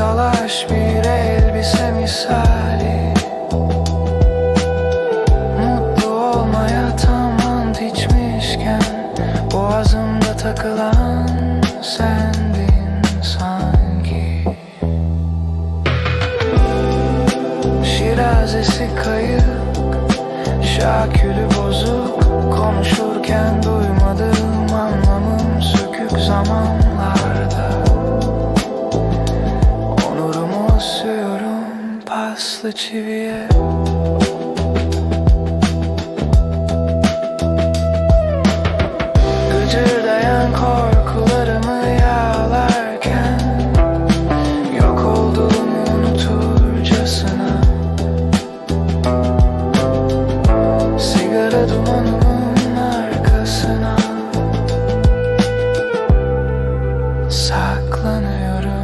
salaş bir elbise misali. Mutlu olmaya tam ant içmişken Boğazımda takılan sendin sanki. Şirazesi kayık, şakülü bozuk. Konuşurken duymadığım anlamım sökük zaman. Paslı çiviye. Gıcırdayan korkularımı yağlarken Yok olduğumu unuturcasına. Sigara dumanımın arkasına. Saklanıyorum